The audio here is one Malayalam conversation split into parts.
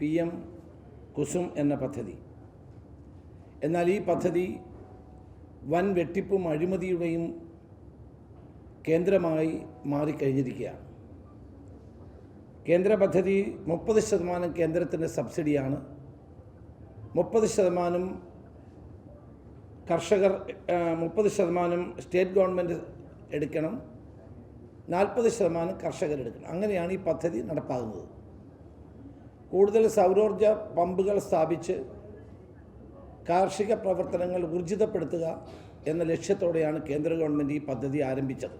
പി എം കുസും എന്ന പദ്ധതി. എന്നാൽ ഈ പദ്ധതി വൻ വെട്ടിപ്പും അഴിമതിയുടെയും കേന്ദ്രമായി മാറിക്കഴിഞ്ഞിരിക്കുകയാണ്. കേന്ദ്ര പദ്ധതി മുപ്പത് ശതമാനം കേന്ദ്രത്തിന്റെ സബ്സിഡിയാണ്. മുപ്പത് ശതമാനം കർഷകർ മുപ്പത് ശതമാനം സ്റ്റേറ്റ് ഗവൺമെന്റ് എടുക്കണം. നാൽപ്പത് ശതമാനം കർഷകരെടുക്കണം അങ്ങനെയാണ് ഈ പദ്ധതി നടപ്പാകുന്നത്. കൂടുതൽ സൗരോർജ പമ്പുകൾ സ്ഥാപിച്ച് കാർഷിക പ്രവർത്തനങ്ങൾ ഊർജിതപ്പെടുത്തുക എന്ന ലക്ഷ്യത്തോടെയാണ് കേന്ദ്ര ഗവൺമെന്റ് ഈ പദ്ധതി ആരംഭിച്ചത്.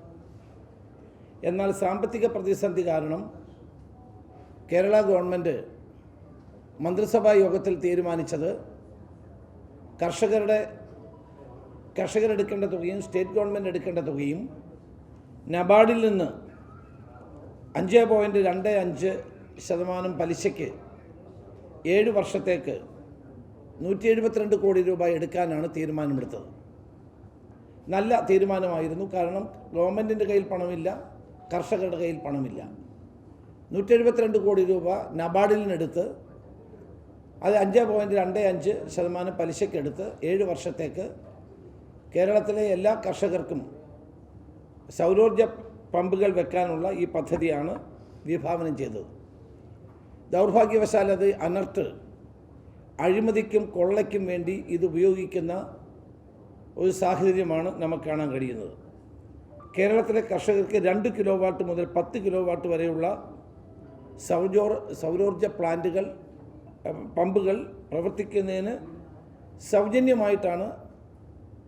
എന്നാൽ സാമ്പത്തിക പ്രതിസന്ധി കാരണം കേരള ഗവൺമെന്റ് മന്ത്രിസഭാ യോഗത്തിൽ തീരുമാനിച്ചത് കർഷകരുടെ കർഷകരെടുക്കേണ്ട തുകയും സ്റ്റേറ്റ് ഗവൺമെന്റ് എടുക്കേണ്ട തുകയും നബാർഡിൽ നിന്ന് അഞ്ച് പോയിന്റ് രണ്ട് അഞ്ച് ശതമാനം പലിശയ്ക്ക് ഏഴ് വർഷത്തേക്ക് നൂറ്റി എഴുപത്തിരണ്ട് കോടി രൂപ എടുക്കാനാണ് തീരുമാനമെടുത്തത്. നല്ല തീരുമാനമായിരുന്നു. കാരണം ഗവൺമെന്റിന്റെ കയ്യിൽ പണമില്ല കർഷകരുടെ കയ്യിൽ പണമില്ല. നൂറ്റി എഴുപത്തിരണ്ട് കോടി രൂപ നബാർഡിൽ നിന്നെടുത്ത് അത് അഞ്ച് പോയിന്റ് രണ്ട് അഞ്ച് ശതമാനം പലിശക്കെടുത്ത് ഏഴ് വർഷത്തേക്ക് കേരളത്തിലെ എല്ലാ കർഷകർക്കും സൗരോർജ പമ്പുകൾ വെക്കാനുള്ള ഈ പദ്ധതിയാണ് വിഭാവനം ചെയ്തത്. ദൗർഭാഗ്യവശാൽ അത് അനർട്ട് അഴിമതിക്കും കൊള്ളയ്ക്കും വേണ്ടി ഇത് ഉപയോഗിക്കുന്ന ഒരു സാഹചര്യമാണ് നമുക്ക് കാണാൻ കഴിയുന്നത്. കേരളത്തിലെ കർഷകർക്ക് രണ്ട് കിലോ വാട്ട് മുതൽ പത്ത് കിലോ വാട്ട് വരെയുള്ള സൗജോർ സൗരോർജ പ്ലാന്റുകൾ പമ്പുകൾ പ്രവർത്തിക്കുന്നതിന് സൗജന്യമായിട്ടാണ്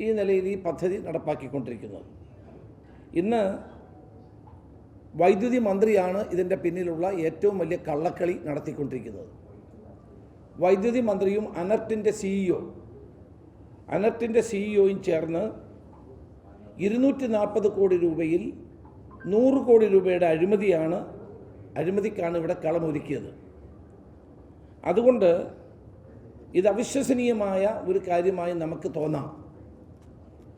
ഈ നിലയിൽ ഈ പദ്ധതി നടപ്പാക്കിക്കൊണ്ടിരിക്കുന്നത്. ഇന്ന് വൈദ്യുതി മന്ത്രിയാണ് ഇതിന്റെ പിന്നിലുള്ള ഏറ്റവും വലിയ കള്ളക്കളി നടത്തിക്കൊണ്ടിരിക്കുന്നത്. വൈദ്യുതി മന്ത്രിയും അനർട്ടിന്റെ സിഇഒ അനർട്ടിന്റെ സിഇഒയും ചേർന്ന് ഇരുന്നൂറ്റി നാൽപ്പത് കോടി രൂപയിൽ നൂറ് കോടി രൂപയുടെ അഴിമതിയാണ് അഴിമതിക്കാണ് ഇവിടെ കളമൊരുക്കിയത്. അതുകൊണ്ട് ഇത് അവിശ്വസനീയമായ ഒരു കാര്യമായി നമുക്ക് തോന്നാം.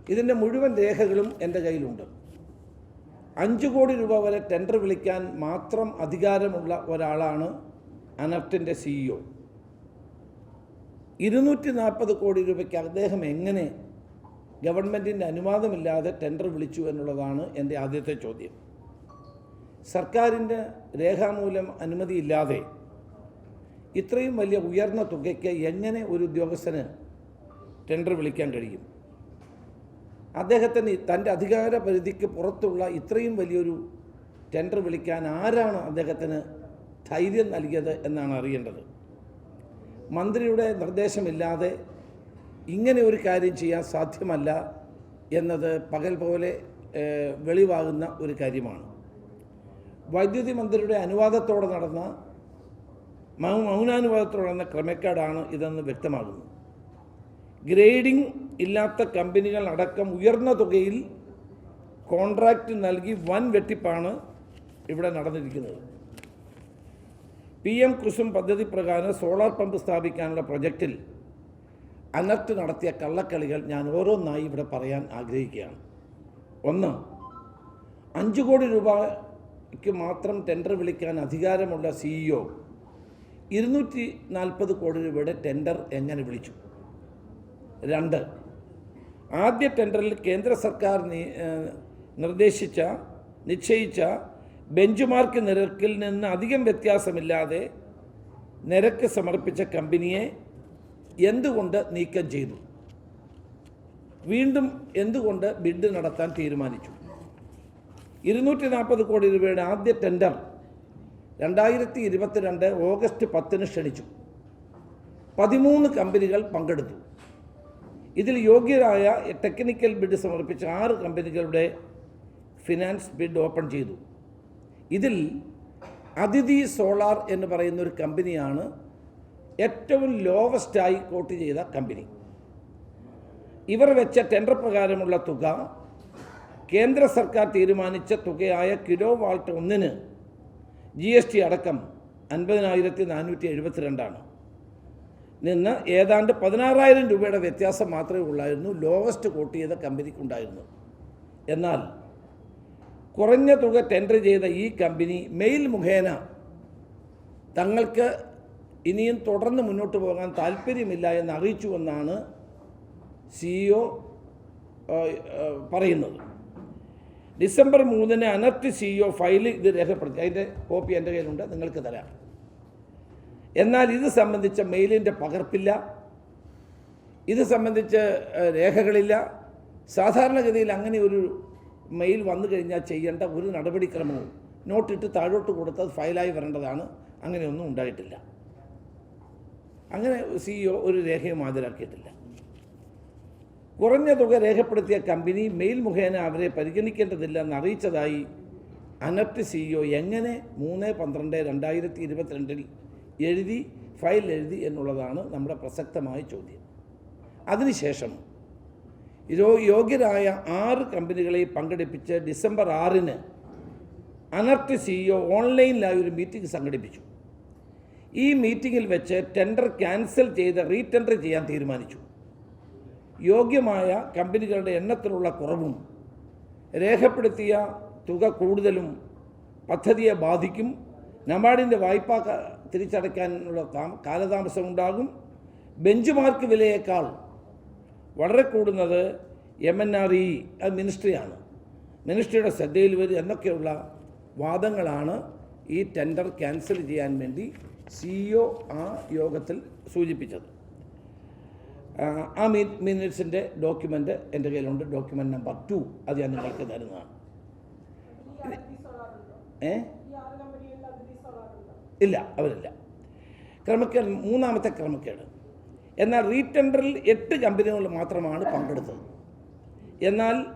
ഇതിന്റെ മുഴുവൻ രേഖകളും എന്റെ കയ്യിലുണ്ട്. അഞ്ച് കോടി രൂപ വരെ ടെൻഡർ വിളിക്കാൻ മാത്രം അധികാരമുള്ള ഒരാളാണ് അനർട്ടിന്റെ സിഇഒ ഇരുന്നൂറ്റി നാൽപ്പത് കോടി രൂപയ്ക്ക് അദ്ദേഹം എങ്ങനെ ഗവൺമെന്റിന്റെ അനുവാദമില്ലാതെ ടെൻഡർ വിളിച്ചു എന്നുള്ളതാണ് എന്റെ ആദ്യത്തെ ചോദ്യം. സർക്കാരിന്റെ രേഖാമൂലം അനുമതിയില്ലാതെ ഇത്രയും വലിയ ഉയർന്ന തുകയ്ക്ക് എങ്ങനെ ഒരു ഉദ്യോഗസ്ഥന് ടെൻഡർ വിളിക്കാൻ കഴിയും? അദ്ദേഹത്തിന് തന്റെ അധികാര പരിധിക്ക് പുറത്തുള്ള ഇത്രയും വലിയൊരു ടെൻഡർ വിളിക്കാൻ ആരാണ് അദ്ദേഹത്തിന് ധൈര്യം നൽകിയത് എന്നാണ് അറിയേണ്ടത്. മന്ത്രിയുടെ നിർദ്ദേശമില്ലാതെ ഇങ്ങനെ ഒരു കാര്യം ചെയ്യാൻ സാധ്യമല്ല എന്നത് പകൽ പോലെ വെളിവാകുന്ന ഒരു കാര്യമാണ്. വൈദ്യുതി മന്ത്രിയുടെ അനുവാദത്തോടെ നടന്ന മൗനാനുവാദത്തോടെ നടന്ന ക്രമക്കേടാണ് ഇതെന്ന് വ്യക്തമാകുന്നു. ഗ്രേഡിംഗ് ഇല്ലാത്ത കമ്പനികൾ അടക്കം ഉയർന്ന തുകയിൽ കോൺട്രാക്റ്റ് നൽകി വൻ വെട്ടിപ്പാണ് ഇവിടെ നടന്നിരിക്കുന്നത്. പി എം കുസും പദ്ധതി പ്രകാരം സോളാർ പമ്പ് സ്ഥാപിക്കാനുള്ള പ്രൊജക്റ്റിൽ അനർട്ട് നടത്തിയ കള്ളക്കളികൾ ഞാൻ ഓരോന്നായി ഇവിടെ പറയാൻ ആഗ്രഹിക്കുകയാണ്. ഒന്ന് അഞ്ച് കോടി രൂപയ്ക്ക് മാത്രം ടെൻഡർ വിളിക്കാൻ അധികാരമുള്ള സിഇഒ ഇരുന്നൂറ്റി നാൽപ്പത് കോടി രൂപയുടെ ടെൻഡർ എങ്ങനെ വിളിച്ചു? രണ്ട്. ആദ്യ ടെൻഡറിൽ കേന്ദ്ര സർക്കാർ നിർദ്ദേശിച്ച നിശ്ചയിച്ച ബെഞ്ച് മാർക്ക് നിരക്കിൽ നിന്ന് അധികം വ്യത്യാസമില്ലാതെ നിരക്ക് സമർപ്പിച്ച കമ്പനിയെ എന്തുകൊണ്ട് നീക്കം ചെയ്തു? വീണ്ടും എന്തുകൊണ്ട് ബിഡ് നടത്താൻ തീരുമാനിച്ചു? ഇരുന്നൂറ്റി നാൽപ്പത് കോടി രൂപയുടെ ആദ്യ ടെൻഡർ രണ്ടായിരത്തി ഇരുപത്തിരണ്ട് ഓഗസ്റ്റ് പത്തിന് ക്ഷണിച്ചു. പതിമൂന്ന് കമ്പനികൾ പങ്കെടുത്തു. ഇതിൽ യോഗ്യരായ ടെക്നിക്കൽ ബിഡ് സമർപ്പിച്ച ആറ് കമ്പനികളുടെ ഫിനാൻസ് ബിഡ് ഓപ്പൺ ചെയ്തു. ഇതിൽ അതിഥി സോളാർ എന്ന് പറയുന്ന ഒരു കമ്പനിയാണ് ഏറ്റവും ലോവസ്റ്റായി കോട്ട് ചെയ്ത കമ്പനി. ഇവർ വെച്ച ടെൻഡർ പ്രകാരമുള്ള തുക കേന്ദ്ര സർക്കാർ തീരുമാനിച്ച തുകയായ കിലോ വാൾട്ട് ഒന്നിന് ജി എസ് ടി അടക്കം അൻപതിനായിരത്തി നാനൂറ്റി എഴുപത്തിരണ്ടാണ്. നിന്ന് ഏതാണ്ട് പതിനാറായിരം രൂപയുടെ വ്യത്യാസം മാത്രമേ ഉള്ളായിരുന്നു ലോവസ്റ്റ് കോട്ട് ചെയ്ത കമ്പനിക്കുണ്ടായിരുന്നു എന്നാൽ കുറഞ്ഞ തുക ടെൻഡർ ചെയ്ത ഈ കമ്പനി മെയിൽ മുഖേന തങ്ങൾക്ക് ഇനിയും തുടർന്ന് മുന്നോട്ട് പോകാൻ താല്പര്യമില്ല എന്ന് അറിയിച്ചുവെന്നാണ് സിഇഒ പറയുന്നത്. ഡിസംബർ മൂന്നിന് അനർട്ട് സിഇഒ ഫയൽ ഇത് രേഖപ്പെടുത്തി. അതിന്റെ കോപ്പി എന്റെ കയ്യിലുണ്ട് നിങ്ങൾക്ക് തരാം. എന്നാൽ ഇത് സംബന്ധിച്ച മെയിലിന്റെ പകർപ്പില്ല. ഇത് സംബന്ധിച്ച് രേഖകളില്ല. സാധാരണഗതിയിൽ അങ്ങനെ ഒരു മെയിൽ വന്നു കഴിഞ്ഞാൽ ചെയ്യേണ്ട ഒരു നടപടിക്രമവും നോട്ടിട്ട് താഴോട്ട് കൊടുത്തത് ഫയലായി വരേണ്ടതാണ്. അങ്ങനെയൊന്നും ഉണ്ടായിട്ടില്ല. അങ്ങനെ സിഇഒ ഒരു രേഖയും ഹാജരാക്കിയിട്ടില്ല. കുറഞ്ഞ തുക രേഖപ്പെടുത്തിയ കമ്പനി മെയിൽ മുഖേന അവരെ പരിഗണിക്കേണ്ടതില്ല എന്ന് അറിയിച്ചതായി അനർട്ട് സിഇഒ എങ്ങനെ മൂന്ന് പന്ത്രണ്ട് രണ്ടായിരത്തി ഇരുപത്തിരണ്ടിൽ എഴുതി ഫയൽ എഴുതി എന്നുള്ളതാണ് നമ്മുടെ പ്രസക്തമായ ചോദ്യം. അതിനുശേഷം യോഗ്യരായ ആറ് കമ്പനികളെ പങ്കെടുപ്പിച്ച് ഡിസംബർ ആറിന് അനർട്ട് സിഇഒ ഓൺലൈനിലായി ഒരു മീറ്റിംഗ് സംഘടിപ്പിച്ചു. ഈ മീറ്റിങ്ങിൽ വെച്ച് ടെൻഡർ ക്യാൻസൽ ചെയ്ത് റീടെൻഡർ ചെയ്യാൻ തീരുമാനിച്ചു. യോഗ്യമായ കമ്പനികളുടെ എണ്ണത്തിലുള്ള കുറവും രേഖപ്പെടുത്തിയ തുക കൂടുതലും പദ്ധതിയെ ബാധിക്കും. നബാർഡിന്റെ വായ്പ തിരിച്ചടയ്ക്കാനുള്ള കാലതാമസം ഉണ്ടാകും ബെഞ്ച് മാർക്ക് വിലയേക്കാൾ വളരെ കൂടുന്നത് എം എൻ ആർ ഇ അത് മിനിസ്ട്രിയാണ് മിനിസ്ട്രിയുടെ ശ്രദ്ധയിൽ വരും എന്നൊക്കെയുള്ള വാദങ്ങളാണ് ഈ ടെൻഡർ ക്യാൻസൽ ചെയ്യാൻ വേണ്ടി സിഇഒ ആ യോഗത്തിൽ സൂചിപ്പിച്ചത്. ആ, ആ മീ മിനിറ്റ്സിന്റെ ഡോക്യുമെന്റ് എന്റെ കയ്യിലുണ്ട്. ഡോക്യുമെന്റ് നമ്പർ ടു അത് ഞാൻ നിങ്ങൾക്ക് തരുന്നതാണ്. ഏ? ഇല്ല അവരില്ല. ക്രമക്കേട് മൂന്നാമത്തെ ക്രമക്കേട്. എന്നാൽ റീടെൻഡറിൽ എട്ട് കമ്പനികൾ മാത്രമാണ് പങ്കെടുത്തത്. എന്നാൽ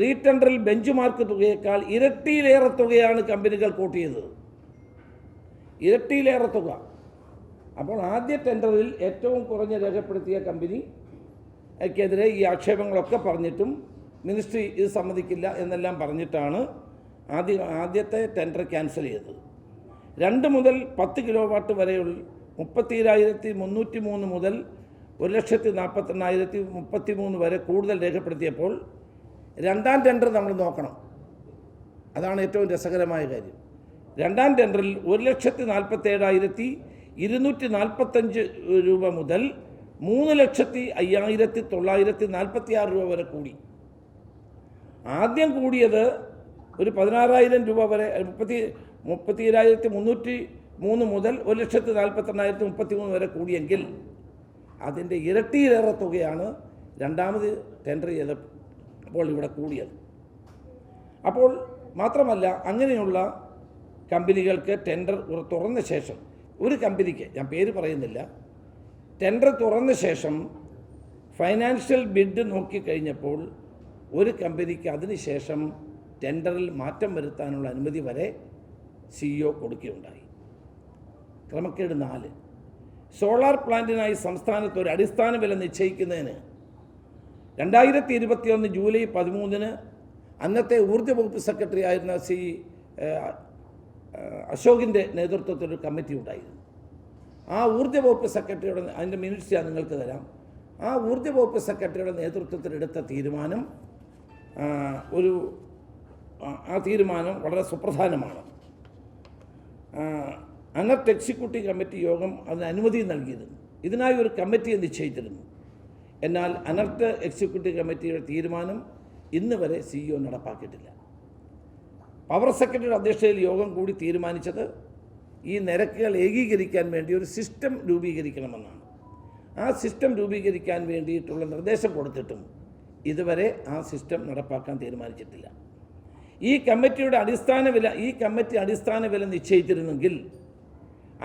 റീടെൻഡറിൽ ബെഞ്ച് മാർക്ക് തുകയേക്കാൾ ഇരട്ടിയിലേറെ തുകയാണ് കമ്പനികൾ കോട്ട് ചെയ്തത്. ഇരട്ടിയിലേറെ തുക. അപ്പോൾ ആദ്യ ടെൻഡറിൽ ഏറ്റവും കുറഞ്ഞ രേഖപ്പെടുത്തിയ കമ്പനി ക്കെതിരെ ഈ ആക്ഷേപങ്ങളൊക്കെ പറഞ്ഞിട്ടും മിനിസ്ട്രി ഇത് സമ്മതിക്കില്ല എന്നെല്ലാം പറഞ്ഞിട്ടാണ് ആദ്യ ആദ്യത്തെ ടെൻഡർ ക്യാൻസൽ ചെയ്തത്. രണ്ട് മുതൽ പത്ത് കിലോ വാട്ട് വരെയുള്ള മുപ്പത്തിരായിരത്തി മുന്നൂറ്റി മൂന്ന് മുതൽ ഒരു ലക്ഷത്തി നാൽപ്പത്തെണ്ണായിരത്തി മുപ്പത്തി മൂന്ന് വരെ കൂടുതൽ രേഖപ്പെടുത്തിയപ്പോൾ രണ്ടാം ടെൻഡർ നമ്മൾ നോക്കണം. അതാണ് ഏറ്റവും രസകരമായ കാര്യം. രണ്ടാം ടെൻഡറിൽ ഒരു ലക്ഷത്തി നാൽപ്പത്തേഴായിരത്തി ഇരുന്നൂറ്റി നാൽപ്പത്തഞ്ച് രൂപ മുതൽ മൂന്ന് ലക്ഷത്തി അയ്യായിരത്തി തൊള്ളായിരത്തി നാൽപ്പത്തി ആറ് രൂപ വരെ കൂടി. ആദ്യം കൂടിയത് ഒരു പതിനാറായിരം രൂപ വരെ മുപ്പത്തി മുപ്പത്തിരായിരത്തി മുന്നൂറ്റി മൂന്ന് മുതൽ ഒരു ലക്ഷത്തി നാൽപ്പത്തെണ്ണായിരത്തി മുപ്പത്തി മൂന്ന് വരെ കൂടിയെങ്കിൽ അതിന്റെ ഇരട്ടിയിലേറെ തുകയാണ് രണ്ടാമത് ടെൻഡർ ചെയ്തപ്പോൾ ഇവിടെ കൂടിയത്. അപ്പോൾ മാത്രമല്ല അങ്ങനെയുള്ള കമ്പനികൾക്ക് ടെൻഡർ തുറന്ന ശേഷം ഒരു കമ്പനിക്ക് ഞാൻ പേര് പറയുന്നില്ല ടെൻഡർ തുറന്ന ശേഷം ഫൈനാൻഷ്യൽ ബിഡ് നോക്കിക്കഴിഞ്ഞപ്പോൾ ഒരു കമ്പനിക്ക് അതിനുശേഷം ടെൻഡറിൽ മാറ്റം വരുത്താനുള്ള അനുമതി വരെ സിഇഒ കൊടുക്കുകയുണ്ടായി. ക്രമക്കേട് നാല്. സോളാർ പ്ലാന്റിനായി സംസ്ഥാനത്ത് ഒരു അടിസ്ഥാന വില നിശ്ചയിക്കുന്നതിന് രണ്ടായിരത്തി ഇരുപത്തിയൊന്ന് ജൂലൈ പതിമൂന്നിന് അന്നത്തെ ഊർജ വകുപ്പ് സെക്രട്ടറി ആയിരുന്ന സി അശോകിന്റെ നേതൃത്വത്തിൽ ഒരു കമ്മിറ്റി ഉണ്ടായിരുന്നു. ആ ഊർജ വകുപ്പ് സെക്രട്ടറിയുടെ അതിന്റെ മിനിറ്റ്സ് ഞാൻ നിങ്ങൾക്ക് തരാം. ആ ഊർജ വകുപ്പ് സെക്രട്ടറിയുടെ നേതൃത്വത്തിലെടുത്ത തീരുമാനം ഒരു ആ തീരുമാനം വളരെ സുപ്രധാനമാണ്. അനർട്ട് എക്സിക്യൂട്ടീവ് കമ്മിറ്റി യോഗം അതിന് അനുമതി നൽകിയിരുന്നു. ഇതിനായി ഒരു കമ്മിറ്റിയെ നിശ്ചയിച്ചിരുന്നു. എന്നാൽ അനർത്ത് എക്സിക്യൂട്ടീവ് കമ്മിറ്റിയുടെ തീരുമാനം ഇന്ന് വരെ സിഇഒ നടപ്പാക്കിയിട്ടില്ല. പവർ സെക്രട്ടറിയുടെ അധ്യക്ഷതയിൽ യോഗം കൂടി തീരുമാനിച്ചത് ഈ നിരക്കുകൾ ഏകീകരിക്കാൻ വേണ്ടി ഒരു സിസ്റ്റം രൂപീകരിക്കണമെന്നാണ്. ആ സിസ്റ്റം രൂപീകരിക്കാൻ വേണ്ടിയിട്ടുള്ള നിർദ്ദേശം കൊടുത്തിട്ടും ഇതുവരെ ആ സിസ്റ്റം നടപ്പാക്കാൻ തീരുമാനിച്ചിട്ടില്ല. ഈ കമ്മിറ്റിയുടെ അടിസ്ഥാന വില ഈ കമ്മിറ്റി അടിസ്ഥാന വില നിശ്ചയിച്ചിരുന്നെങ്കിൽ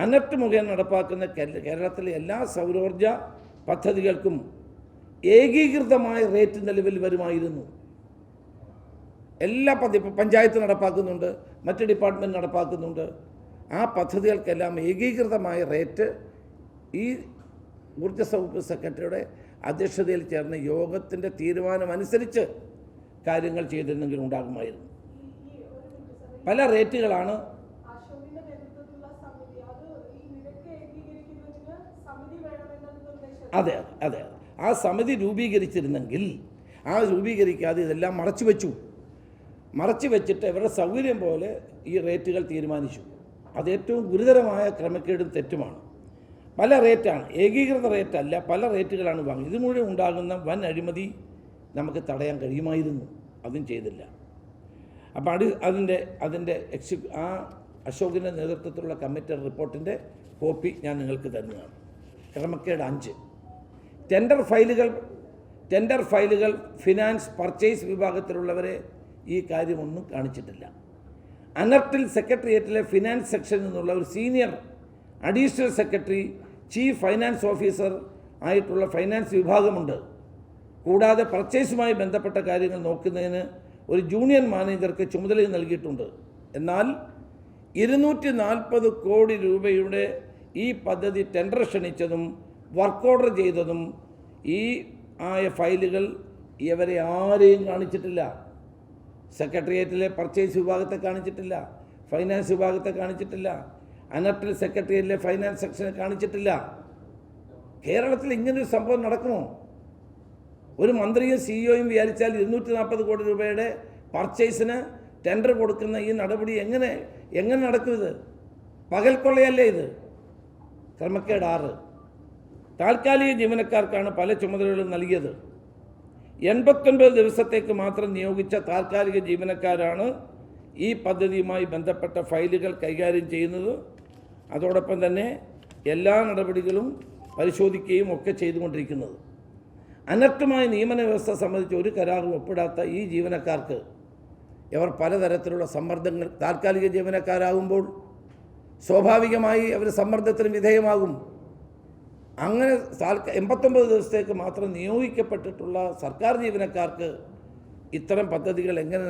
അനർട്ട് മുഖേന നടപ്പാക്കുന്ന കേരളത്തിലെ എല്ലാ സൗരോർജ പദ്ധതികൾക്കും ഏകീകൃതമായ റേറ്റ് നിലവിൽ വരുമായിരുന്നു. എല്ലാ പദ്ധതി പഞ്ചായത്ത് നടപ്പാക്കുന്നുണ്ട് മറ്റ് ഡിപ്പാർട്ട്മെന്റ് നടപ്പാക്കുന്നുണ്ട്. ആ പദ്ധതികൾക്കെല്ലാം ഏകീകൃതമായ റേറ്റ് ഈ ഊർജ വകുപ്പ് സെക്രട്ടറിയുടെ അധ്യക്ഷതയിൽ ചേർന്ന യോഗത്തിന്റെ തീരുമാനമനുസരിച്ച് കാര്യങ്ങൾ ചെയ്തിരുന്നെങ്കിൽ ഉണ്ടാകുമായിരുന്നു. പല റേറ്റുകളാണ്. അത് അതെ അതെ അതെ അതെ. ആ സമിതി രൂപീകരിച്ചിരുന്നെങ്കിൽ ആ രൂപീകരിക്കാതെ ഇതെല്ലാം മറച്ചു വെച്ചു. മറച്ചു വെച്ചിട്ട് ഇവരുടെ സൗകര്യം പോലെ ഈ റേറ്റുകൾ തീരുമാനിച്ചു. അത് ഏറ്റവും ഗുരുതരമായ ക്രമക്കേടും തെറ്റുമാണ്. പല റേറ്റാണ്. ഏകീകൃത റേറ്റല്ല. പല റേറ്റുകളാണ് വാങ്ങുന്നത് ഇത് മുഴുവൻ ഉണ്ടാകുന്ന വൻ അഴിമതി നമുക്ക് തടയാൻ കഴിയുമായിരുന്നു. അതും ചെയ്തില്ല. അപ്പോൾ അത് അതിന്റെ അതിന്റെ എക്സി ആ അശോകിന്റെ നേതൃത്വത്തിലുള്ള കമ്മിറ്റി റിപ്പോർട്ടിന്റെ കോപ്പി ഞാൻ നിങ്ങൾക്ക് തരുന്നതാണ്. ക്രമക്കേട് അഞ്ച്. ടെൻഡർ ഫയലുകൾ ടെൻഡർ ഫയലുകൾ ഫിനാൻസ് പർച്ചേസ് വിഭാഗത്തിലുള്ളവരെ ഈ കാര്യമൊന്നും കാണിച്ചിട്ടില്ല. അനർട്ടിൽ സെക്രട്ടേറിയറ്റിലെ ഫിനാൻസ് സെക്ഷനിൽ നിന്നുള്ള ഒരു senior additional secretary chief finance officer ആയിട്ടുള്ള ഫൈനാൻസ് വിഭാഗമുണ്ട്. കൂടാതെ പർച്ചേസുമായി ബന്ധപ്പെട്ട കാര്യങ്ങൾ നോക്കുന്നതിന് ഒരു ജൂനിയർ മാനേജർക്ക് ചുമതല നൽകിയിട്ടുണ്ട്. എന്നാൽ ഇരുന്നൂറ്റി നാൽപ്പത് കോടി രൂപയുടെ ഈ പദ്ധതി ടെൻഡർ ക്ഷണിച്ചതും വർക്ക് ഓർഡർ ചെയ്തതും ഈ ആയ ഫയലുകൾ ഇവരെ ആരെയും കാണിച്ചിട്ടില്ല. സെക്രട്ടേറിയറ്റിലെ പർച്ചേസ് വിഭാഗത്തെ കാണിച്ചിട്ടില്ല. ഫൈനാൻസ് വിഭാഗത്തെ കാണിച്ചിട്ടില്ല. അനർട്ടിൽ സെക്രട്ടേറിയറ്റിലെ ഫൈനാൻസ് സെക്ഷനെ കാണിച്ചിട്ടില്ല. കേരളത്തിൽ ഇങ്ങനൊരു സംഭവം നടക്കുമോ? ഒരു മന്ത്രിയും സിഇഒയും വിചാരിച്ചാൽ ഇരുന്നൂറ്റി നാൽപ്പത് കോടി രൂപയുടെ പർച്ചേസിന് ടെൻഡർ കൊടുക്കുന്ന ഈ നടപടി എങ്ങനെ എങ്ങനെ നടക്കും ഇത്? പകൽ കൊള്ളയല്ലേ ഇത്? ക്രമക്കേട് ആറ്. താൽക്കാലിക ജീവനക്കാർക്കാണ് പല ചുമതലകളും നൽകിയത്. എൺപത്തൊൻപത് ദിവസത്തേക്ക് മാത്രം നിയോഗിച്ച താൽക്കാലിക ജീവനക്കാരാണ് ഈ പദ്ധതിയുമായി ബന്ധപ്പെട്ട ഫയലുകൾ കൈകാര്യം ചെയ്യുന്നത്. അതോടൊപ്പം തന്നെ എല്ലാ നടപടികളും പരിശോധിക്കുകയും ഒക്കെ ചെയ്തുകൊണ്ടിരിക്കുന്നത്. അനർട്ടുമായ നിയമന വ്യവസ്ഥ സംബന്ധിച്ച് ഒരു കരാറും ഒപ്പിടാത്ത ഈ ജീവനക്കാർക്ക് ഇവർ പലതരത്തിലുള്ള സമ്മർദ്ദങ്ങൾ താൽക്കാലിക ജീവനക്കാരാകുമ്പോൾ സ്വാഭാവികമായി അവർ സമ്മർദ്ദത്തിന് വിധേയമാകും. അങ്ങനെ എൺപത്തൊമ്പത് ദിവസത്തേക്ക് മാത്രം നിയോഗിക്കപ്പെട്ടിട്ടുള്ള സർക്കാർ ജീവനക്കാർക്ക് ഇത്തരം പദ്ധതികൾ എങ്ങനെ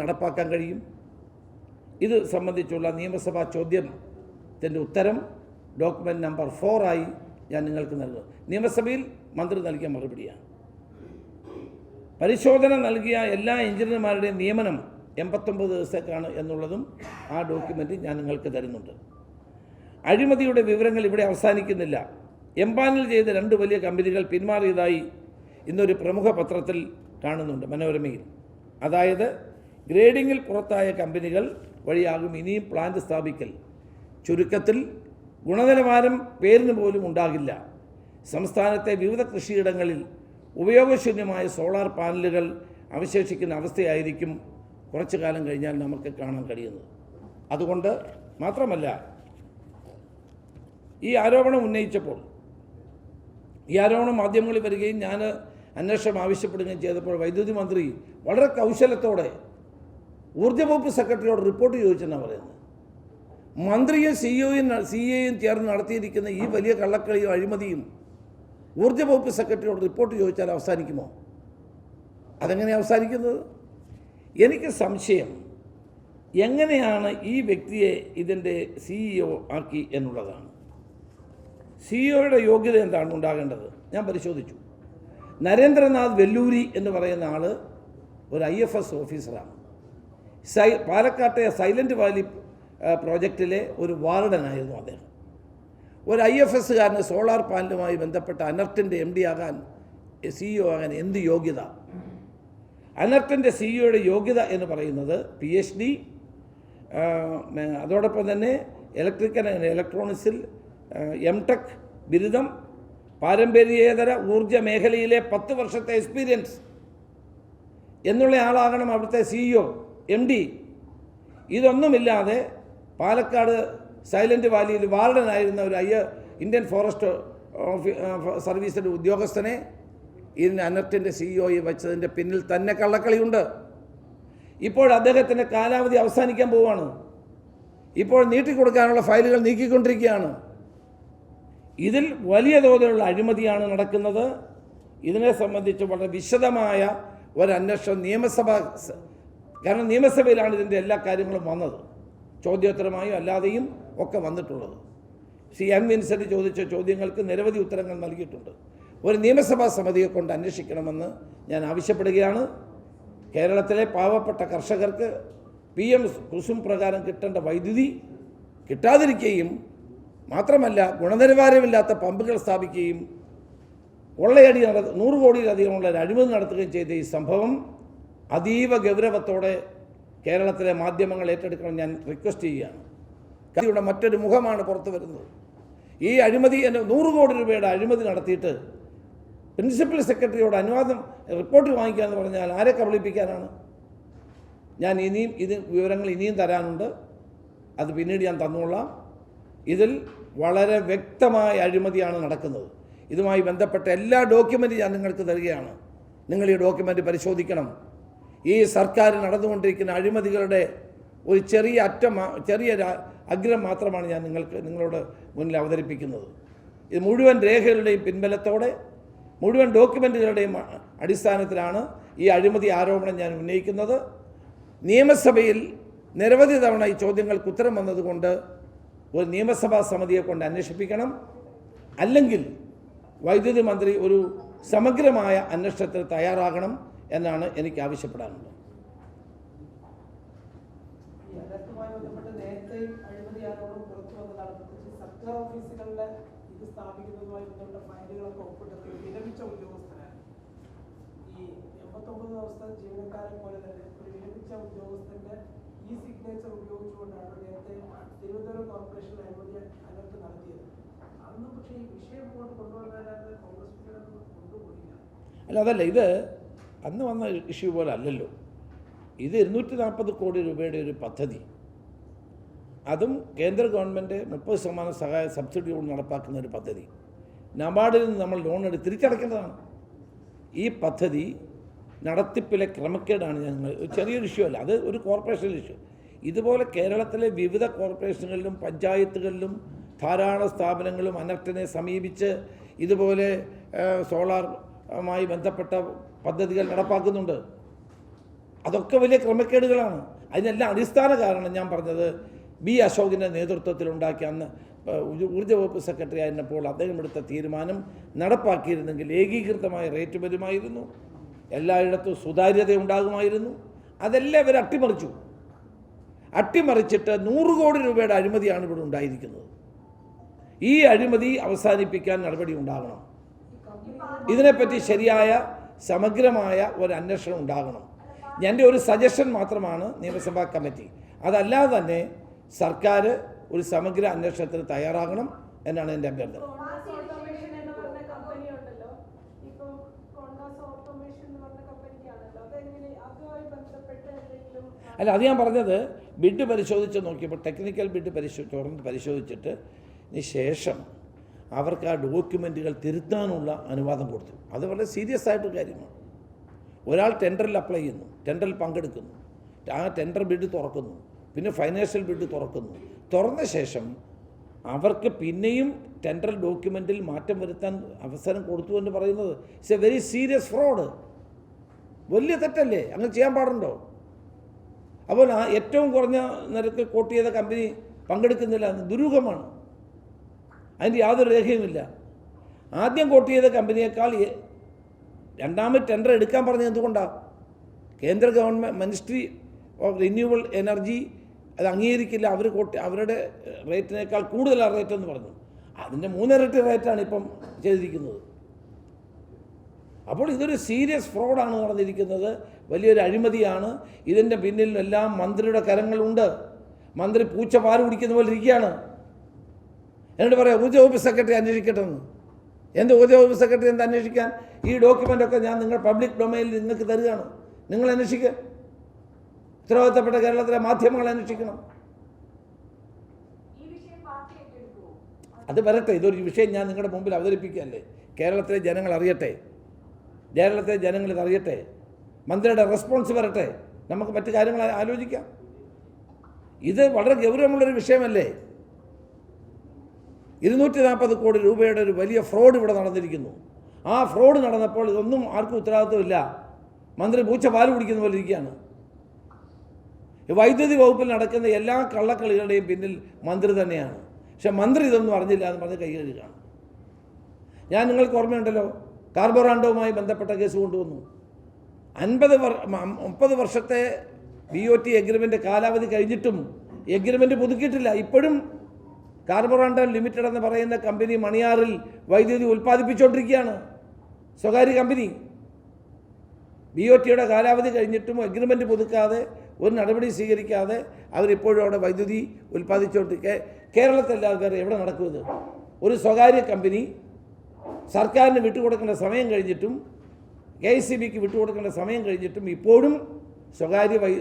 നടപ്പാക്കാൻ കഴിയും? ഇത് സംബന്ധിച്ചുള്ള നിയമസഭാ ചോദ്യത്തിന്റെ ഉത്തരം ഡോക്യുമെന്റ് നമ്പർ ഫോറായി ഞാൻ നിങ്ങൾക്ക് നൽകുന്നു. നിയമസഭയിൽ മന്ത്രി നൽകിയ മറുപടിയാണ്. പരിശോധന നൽകിയ എല്ലാ എഞ്ചിനീയർമാരുടെയും നിയമനം എൺപത്തൊമ്പത് ദിവസത്തേക്കാണ് എന്നുള്ളതും ആ ഡോക്യുമെന്റ് ഞാൻ നിങ്ങൾക്ക് തരുന്നുണ്ട്. അഴിമതിയുടെ വിവരങ്ങൾ ഇവിടെ അവസാനിക്കുന്നില്ല. എംപാനൽ ചെയ്ത രണ്ട് വലിയ കമ്പനികൾ പിന്മാറിയതായി ഇന്നൊരു പ്രമുഖ പത്രത്തിൽ കാണുന്നുണ്ട് മനോരമയിൽ. അതായത് ഗ്രേഡിങ്ങിൽ പുറത്തായ കമ്പനികൾ വഴിയാകും ഇനിയും പ്ലാന്റ് സ്ഥാപിക്കൽ. ചുരുക്കത്തിൽ ഗുണനിലവാരം പേരിന് പോലും ഉണ്ടാകില്ല. സംസ്ഥാനത്തെ വിവിധ കൃഷിയിടങ്ങളിൽ ഉപയോഗശൂന്യമായ സോളാർ പാനലുകൾ അവശേഷിക്കുന്ന അവസ്ഥയായിരിക്കും കുറച്ചു കാലം കഴിഞ്ഞാൽ നമുക്ക് കാണാൻ കഴിയുന്നത്. അതുകൊണ്ട് മാത്രമല്ല ഈ ആരോപണം ഉന്നയിച്ചപ്പോൾ ഈ ആരോപണം മാധ്യമങ്ങളിൽ വരികയും ഞാൻ അന്വേഷണം ആവശ്യപ്പെടുകയും ചെയ്തപ്പോൾ വൈദ്യുതി മന്ത്രി വളരെ കൗശലത്തോടെ ഊർജ വകുപ്പ് സെക്രട്ടറിയോട് റിപ്പോർട്ട് ചോദിച്ചെന്നാണ് പറയുന്നത്. മന്ത്രിയും സിഇഒയും സിഇയും ചേർന്ന് നടത്തിയിരിക്കുന്ന ഈ വലിയ കള്ളക്കളിയും അഴിമതിയും ഊർജ വകുപ്പ് സെക്രട്ടറിയോട് റിപ്പോർട്ട് ചോദിച്ചാൽ അവസാനിക്കുമോ? അതെങ്ങനെ അവസാനിക്കുന്നത്? എനിക്ക് സംശയം എങ്ങനെയാണ് ഈ വ്യക്തിയെ ഇതിന്റെ സിഇഒ ആക്കി എന്നുള്ളതാണ്. സിഇഒയുടെ യോഗ്യത എന്താണ് ഉണ്ടാകേണ്ടത്? ഞാൻ പരിശോധിച്ചു. നരേന്ദ്രനാഥ് വെല്ലൂരി എന്ന് പറയുന്ന ആൾ ഒരു ഐ എഫ് എസ് ഓഫീസറാണ്. സൈ പാലക്കാട്ടെ സൈലന്റ് വാലി പ്രോജക്റ്റിലെ ഒരു വാർഡനായിരുന്നു അദ്ദേഹം. ഒരു ഐ എഫ് എസ്സുകാരന് സോളാർ പാനലുമായി ബന്ധപ്പെട്ട അനർട്ടിന്റെ എം ഡി ആകാൻ സിഇഒ ആകാൻ എന്ത് യോഗ്യത? അനർട്ടിന്റെ സിഇഒയുടെ യോഗ്യത എന്ന് പറയുന്നത് പി എച്ച് ഡി അതോടൊപ്പം തന്നെ ഇലക്ട്രിക്കൽ ആൻഡ് ഇലക്ട്രോണിക്സിൽ എം ടെക് ബിരുദം പാരമ്പര്യേതര ഊർജ മേഖലയിലെ പത്ത് വർഷത്തെ എക്സ്പീരിയൻസ് എന്നുള്ള ആളാകണം അവിടുത്തെ സിഇഒ എം ഡി ഇതൊന്നുമില്ലാതെ പാലക്കാട് സൈലന്റ് വാലിയിൽ വാർഡനായിരുന്ന ഒരു അയ്യ ഇന്ത്യൻ ഫോറസ്റ്റ് സർവീസിന്റെ ഉദ്യോഗസ്ഥനെ ഇതിന് അനർട്ടിന്റെ സിഇഒയെ വെച്ചതിന്റെ പിന്നിൽ തന്നെ കള്ളക്കളിയുണ്ട്. ഇപ്പോൾ അദ്ദേഹത്തിന്റെ കാലാവധി അവസാനിക്കാൻ പോവുകയാണ് ഇപ്പോൾ നീട്ടിക്കൊടുക്കാനുള്ള ഫയലുകൾ നീക്കിക്കൊണ്ടിരിക്കുകയാണ്. ഇതിൽ വലിയ തോതിലുള്ള അഴിമതിയാണ് നടക്കുന്നത്. ഇതിനെ സംബന്ധിച്ച് വളരെ വിശദമായ ഒരു അന്വേഷണം നിയമസഭ കാരണം നിയമസഭയിലാണ് ഇതിന്റെ എല്ലാ കാര്യങ്ങളും വന്നത്. ചോദ്യോത്തരമായും അല്ലാതെയും ഒക്കെ വന്നിട്ടുള്ളത്. സി എം വിൻസെന്റ് ചോദിച്ച ചോദ്യങ്ങൾക്ക് നിരവധി ഉത്തരങ്ങൾ നൽകിയിട്ടുണ്ട്. ഒരു നിയമസഭാ സമിതിയെ കൊണ്ട് അന്വേഷിക്കണമെന്ന് ഞാൻ ആവശ്യപ്പെടുകയാണ്. കേരളത്തിലെ പാവപ്പെട്ട കർഷകർക്ക് പി എം കുസും പ്രകാരം കിട്ടേണ്ട വൈദ്യുതി കിട്ടാതിരിക്കുകയും മാത്രമല്ല ഗുണനിലവാരമില്ലാത്ത പമ്പുകൾ സ്ഥാപിക്കുകയും കൊള്ളയടി നട നൂറ് കോടിയിലധികമുള്ള ഒരു അഴിമതി നടത്തുകയും ചെയ്ത ഈ സംഭവം അതീവ ഗൗരവത്തോടെ കേരളത്തിലെ മാധ്യമങ്ങൾ ഏറ്റെടുക്കണം ഞാൻ റിക്വസ്റ്റ് ചെയ്യുകയാണ്. കഥയുടെ മറ്റൊരു മുഖമാണ് പുറത്തു വരുന്നത്. ഈ അഴിമതി എന്റെ നൂറ് കോടി രൂപയുടെ അഴിമതി നടത്തിയിട്ട് പ്രിൻസിപ്പൽ സെക്രട്ടറിയോട് അനുവാദം റിപ്പോർട്ട് വാങ്ങിക്കുക എന്ന് പറഞ്ഞാൽ ആരെ കബളിപ്പിക്കാനാണ്? ഞാൻ ഇനിയും ഇത് വിവരങ്ങൾ ഇനിയും തരാനുണ്ട്. അത് പിന്നീട് ഞാൻ തന്നോളാം. ഇതിൽ വളരെ വ്യക്തമായ അഴിമതിയാണ് നടക്കുന്നത്. ഇതുമായി ബന്ധപ്പെട്ട എല്ലാ ഡോക്യുമെന്റും ഞാൻ നിങ്ങൾക്ക് തരികയാണ്. നിങ്ങൾ ഈ ഡോക്യുമെന്റ് പരിശോധിക്കണം. ഈ സർക്കാർ നടന്നുകൊണ്ടിരിക്കുന്ന അഴിമതികളുടെ ഒരു ചെറിയ അറ്റം ചെറിയ അഗ്രം മാത്രമാണ് ഞാൻ നിങ്ങൾക്ക് നിങ്ങളോട് മുന്നിൽ അവതരിപ്പിക്കുന്നത്. ഇത് മുഴുവൻ രേഖകളുടെയും പിൻബലത്തോടെ മുഴുവൻ ഡോക്യുമെന്റുകളുടെയും അടിസ്ഥാനത്തിലാണ് ഈ അഴിമതി ആരോപണം ഞാൻ ഉന്നയിക്കുന്നത്. നിയമസഭയിൽ നിരവധി തവണ ഈ ചോദ്യങ്ങൾക്ക് ഉത്തരം വന്നതുകൊണ്ട് ഒരു നിയമസഭാ സമിതിയെ കൊണ്ട് അന്വേഷിപ്പിക്കണം. അല്ലെങ്കിൽ വൈദ്യുതി മന്ത്രി ഒരു സമഗ്രമായ അന്വേഷണത്തിന് തയ്യാറാകണം. എന്നാണ് എനിക്ക് ആവശ്യപ്പെടാനുള്ളത്. ഈ ജീവനക്കാരെ പോലെ തന്നെ ഒരു വിരമിച്ച ഉദ്യോഗസ്ഥന്റെ സിഗ്നേച്ചർ ഉപയോഗിച്ചുകൊണ്ടാണ് നേരത്തെ തിരുവനന്തപുരം കോർപ്പറേഷൻ നടത്തിയത്. അന്ന് പക്ഷേ ഈ വിഷയം മുന്നോട്ട് കൊണ്ടുപോകാനായിട്ട് കോൺഗ്രസ് പിന്നീട് കൊണ്ടുപോയില്ല. അല്ല അതല്ല ഇത് അന്ന് വന്ന ഇഷ്യൂ പോലെ അല്ലല്ലോ. ഇത് ഇരുന്നൂറ്റി നാൽപ്പത് കോടി രൂപയുടെ ഒരു പദ്ധതി. അതും കേന്ദ്ര ഗവൺമെന്റ് മുപ്പത് ശതമാനം സഹായ സബ്സിഡിയോട് നടപ്പാക്കുന്ന ഒരു പദ്ധതി. നബാർഡിൽ നിന്ന് നമ്മൾ ലോൺ എടുത്ത് തിരിച്ചടയ്ക്കേണ്ടതാണ് ഈ പദ്ധതി നടത്തിപ്പിലെ ക്രമക്കേടാണ് ഞങ്ങൾ ചെറിയൊരു ഇഷ്യൂ അല്ല അത് ഒരു കോർപ്പറേഷൻ ഇഷ്യൂ. ഇതുപോലെ കേരളത്തിലെ വിവിധ കോർപ്പറേഷനുകളിലും പഞ്ചായത്തുകളിലും ധാരാളം സ്ഥാപനങ്ങളും അനർട്ടിനെ സമീപിച്ച് ഇതുപോലെ ആ, സോളാറുമായി ബന്ധപ്പെട്ട പദ്ധതികൾ നടപ്പാക്കുന്നുണ്ട്. അതൊക്കെ വലിയ ക്രമക്കേടുകളാണ്. അതിനെല്ലാം അടിസ്ഥാന കാരണം ഞാൻ പറഞ്ഞത് ബി അശോകിന്റെ നേതൃത്വത്തിൽ ഉണ്ടാക്കിയ അന്ന് ഊർജ വകുപ്പ് സെക്രട്ടറി ആയിരുന്നപ്പോൾ അദ്ദേഹം എടുത്ത തീരുമാനം നടപ്പാക്കിയിരുന്നെങ്കിൽ ഏകീകൃതമായ റേറ്റ് വരുമായിരുന്നു. എല്ലായിടത്തും സുതാര്യത ഉണ്ടാകുമായിരുന്നു. അതെല്ലാം ഇവർ അട്ടിമറിച്ചു. അട്ടിമറിച്ചിട്ട് നൂറ് കോടി രൂപയുടെ അഴിമതിയാണ് ഇവിടെ ഉണ്ടായിരിക്കുന്നത്. ഈ അഴിമതി അവസാനിപ്പിക്കാൻ നടപടി ഉണ്ടാകണം. ഇതിനെപ്പറ്റി ശരിയായ സമഗ്രമായ ഒരു അന്വേഷണം ഉണ്ടാകണം. എന്റെ ഒരു സജഷൻ മാത്രമാണ് നിയമസഭാ കമ്മിറ്റി. അതല്ലാതെ തന്നെ സർക്കാർ ഒരു സമഗ്ര അന്വേഷണത്തിന് തയ്യാറാകണം എന്നാണ് എന്റെ അഭ്യർത്ഥന. അല്ല അത് ഞാൻ പറഞ്ഞത് ബിഡ് പരിശോധിച്ച് നോക്കിയപ്പോൾ ടെക്നിക്കൽ ബിഡ് പരിശോ തുറന്ന് പരിശോധിച്ചിട്ട് ശേഷം അവർക്ക് ആ ഡോക്യുമെന്റുകൾ തിരുത്താനുള്ള അനുവാദം കൊടുത്തു. അത് വളരെ സീരിയസ് ആയിട്ടൊരു കാര്യമാണ്. ഒരാൾ ടെൻഡറിൽ അപ്ലൈ ചെയ്യുന്നു ടെൻഡറിൽ പങ്കെടുക്കുന്നു ആ ടെൻഡർ ബിഡ് തുറക്കുന്നു പിന്നെ ഫൈനാൻഷ്യൽ ബിഡ് തുറക്കുന്നു. തുറന്ന ശേഷം അവർക്ക് പിന്നെയും ടെൻഡർ ഡോക്യുമെന്റിൽ മാറ്റം വരുത്താൻ അവസരം കൊടുത്തു എന്ന് പറയുന്നത് it's a very serious fraud. വലിയ തെറ്റല്ലേ? അങ്ങനെ ചെയ്യാൻ പാടുണ്ടോ? അപ്പോൾ ആ ഏറ്റവും കുറഞ്ഞ നിരക്ക് കോട്ട് ചെയ്ത കമ്പനി പങ്കെടുക്കുന്നില്ല ദുരൂഹമാണ്. അതിന്റെ യാതൊരു രേഖയുമില്ല. ആദ്യം കോട്ട് ചെയ്ത കമ്പനിയേക്കാൾ രണ്ടാമത് ടെൻഡർ എടുക്കാൻ പറഞ്ഞത് എന്തുകൊണ്ടാണ് കേന്ദ്ര government ministry of renewal energy അത് അംഗീകരിക്കില്ല. അവർ കോട്ട് അവരുടെ റേറ്റിനേക്കാൾ കൂടുതലാണ് റേറ്റ് എന്ന് പറഞ്ഞു. അതിന്റെ മൂന്നിരട്ടി റേറ്റാണ് ഇപ്പം ചെയ്തിരിക്കുന്നത്. അപ്പോൾ ഇതൊരു സീരിയസ് ഫ്രോഡാണ് നടന്നിരിക്കുന്നത്. വലിയൊരു അഴിമതിയാണ്. ഇതിന്റെ പിന്നിലെല്ലാം മന്ത്രിയുടെ കരങ്ങളുണ്ട്. മന്ത്രി പൂച്ച പാൽ കുടിക്കുന്ന പോലെ ഇരിക്കുകയാണ്. എന്നിട്ട് പറയാം ഊർജ വകുപ്പ് സെക്രട്ടറി അന്വേഷിക്കട്ടെ എന്ന് എന്ത് ഊർജ വകുപ്പ് സെക്രട്ടറി എന്ത് അന്വേഷിക്കാൻ? ഈ ഡോക്യുമെന്റ് ഒക്കെ ഞാൻ നിങ്ങൾ പബ്ലിക് ഡൊമൈനിൽ നിങ്ങൾക്ക് തരികയാണ്. നിങ്ങൾ അന്വേഷിക്കുക ഉത്തരവാദിത്തപ്പെട്ട കേരളത്തിലെ മാധ്യമങ്ങൾ അന്വേഷിക്കണം. അത് വരട്ടെ ഇതൊരു വിഷയം ഞാൻ നിങ്ങളുടെ മുമ്പിൽ അവതരിപ്പിക്കുകയല്ലേ. കേരളത്തിലെ ജനങ്ങൾ അറിയട്ടെ. കേരളത്തിലെ ജനങ്ങൾ ഇത് അറിയട്ടെ. മന്ത്രിയുടെ റെസ്പോൺസ് വരട്ടെ. നമുക്ക് മറ്റു കാര്യങ്ങൾ ആലോചിക്കാം. ഇത് വളരെ ഗൗരവമുള്ളൊരു വിഷയമല്ലേ? ഇരുന്നൂറ്റി നാൽപ്പത് കോടി രൂപയുടെ ഒരു വലിയ ഫ്രോഡ് ഇവിടെ നടന്നിരിക്കുന്നു. ആ ഫ്രോഡ് നടന്നപ്പോൾ ഇതൊന്നും ആർക്കും ഉത്തരവാദിത്വമില്ല. മന്ത്രി പൂച്ച പാൽ കുടിക്കുന്ന പോലെ ഇരിക്കുകയാണ്. വൈദ്യുതി വകുപ്പിൽ നടക്കുന്ന എല്ലാ കള്ളക്കളികളുടെയും പിന്നിൽ മന്ത്രി തന്നെയാണ്. പക്ഷെ മന്ത്രി ഇതൊന്നും അറിഞ്ഞില്ല എന്ന് പറഞ്ഞ് കൈ കഴുകുകയാണ്. ഞാൻ നിങ്ങൾക്ക് ഓർമ്മയുണ്ടല്ലോ കാർബോറാണ്ടവുമായി ബന്ധപ്പെട്ട കേസ് കൊണ്ടുവന്നു. അൻപത് വർ മുപ്പത് വർഷത്തെ ബി ഒ ടി എഗ്രിമെന്റ് കാലാവധി കഴിഞ്ഞിട്ടും എഗ്രിമെന്റ് പുതുക്കിയിട്ടില്ല. ഇപ്പോഴും കാർബോറാണ്ടം ലിമിറ്റഡ് എന്ന് പറയുന്ന കമ്പനി മണിയാറിൽ വൈദ്യുതി ഉൽപ്പാദിപ്പിച്ചുകൊണ്ടിരിക്കുകയാണ് സ്വകാര്യ കമ്പനി. ബി ഒ ടിയുടെ കാലാവധി കഴിഞ്ഞിട്ടും അഗ്രിമെന്റ് പുതുക്കാതെ ഒരു നടപടി സ്വീകരിക്കാതെ അവരിപ്പോഴും അവിടെ വൈദ്യുതി ഉൽപ്പാദിച്ചുകൊണ്ട് കേ- കേരളത്തിലെ ആൾക്കാർ എവിടെ നടക്കുന്നത് ഒരു സ്വകാര്യ കമ്പനി സർക്കാരിന് വിട്ടുകൊടുക്കേണ്ട സമയം കഴിഞ്ഞിട്ടും കെ സി ബിക്ക് വിട്ടുകൊടുക്കേണ്ട സമയം കഴിഞ്ഞിട്ടും ഇപ്പോഴും സ്വകാര്യ വൈ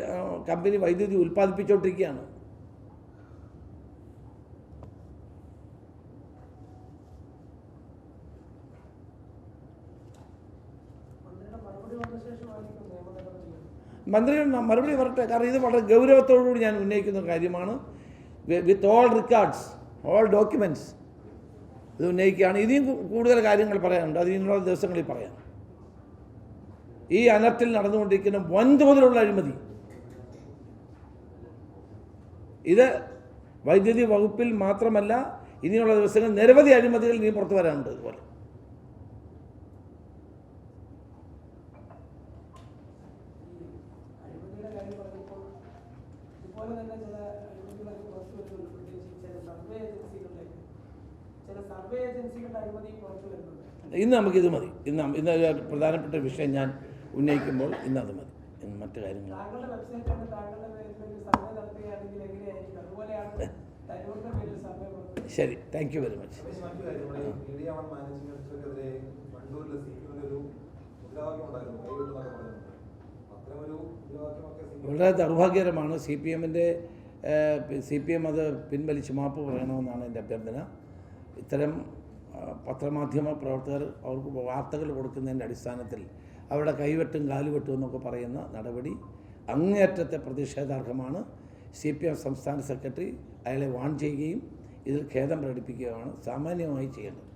കമ്പനി വൈദ്യുതി ഉൽപ്പാദിപ്പിച്ചുകൊണ്ടിരിക്കുകയാണ് മന്ത്രിയുടെ മറുപടി വന്ന ശേഷമായിരിക്കും നിയമ മന്ത്രി മറുപടി പറട്ടെ കാരണം ഇത് വളരെ ഗൗരവത്തോടുകൂടി ഞാൻ ഉന്നയിക്കുന്ന കാര്യമാണ്. With all records all documents ഇത് ഉന്നയിക്കുകയാണ്. ഇനിയും കൂടുതൽ കാര്യങ്ങൾ പറയാനുണ്ട്. അത് ഇനിയുള്ള ദിവസങ്ങളിൽ പറയാം. ഈ അനർട്ടിൽ നടന്നുകൊണ്ടിരിക്കുന്ന വൻതോതിലുള്ള അഴിമതി. ഇത് വൈദ്യുതി വകുപ്പിൽ മാത്രമല്ല ഇനിയുള്ള ദിവസങ്ങളിൽ നിരവധി അഴിമതികൾ ഇനി പുറത്തു വരാനുണ്ട് ഇതുപോലെ. ഇന്ന് നമുക്കിത് മതി. ഇന്ന് ഇന്ന് പ്രധാനപ്പെട്ട വിഷയം ഞാൻ ഉന്നയിക്കുമ്പോൾ ഇന്ന് അത് മതി. ഇന്ന് മറ്റു കാര്യങ്ങൾ ശരി. താങ്ക് യു വെരി മച്ച് വളരെ ദൗർഭാഗ്യകരമാണ് സി പി എമ്മിന്റെ സി പി എം അത് പിൻവലിച്ച് മാപ്പ് പറയണമെന്നാണ് എന്റെ അഭ്യർത്ഥന. ഇത്തരം പത്രമാധ്യമ പ്രവർത്തകർ അവർക്ക് വാർത്തകൾ കൊടുക്കുന്നതിന്റെ അടിസ്ഥാനത്തിൽ അവരുടെ കൈവെട്ടും കാലുവെട്ടും എന്നൊക്കെ പറയുന്ന നടപടി അങ്ങേയറ്റത്തെ പ്രതിഷേധാർഹമാണ്. സി പി എം സംസ്ഥാന സെക്രട്ടറി അയാളെ വാൺ ചെയ്യുകയും ഇതിൽ ഖേദം പ്രകടിപ്പിക്കുകയാണ്. സാമാന്യമായി ചെയ്യേണ്ടത്.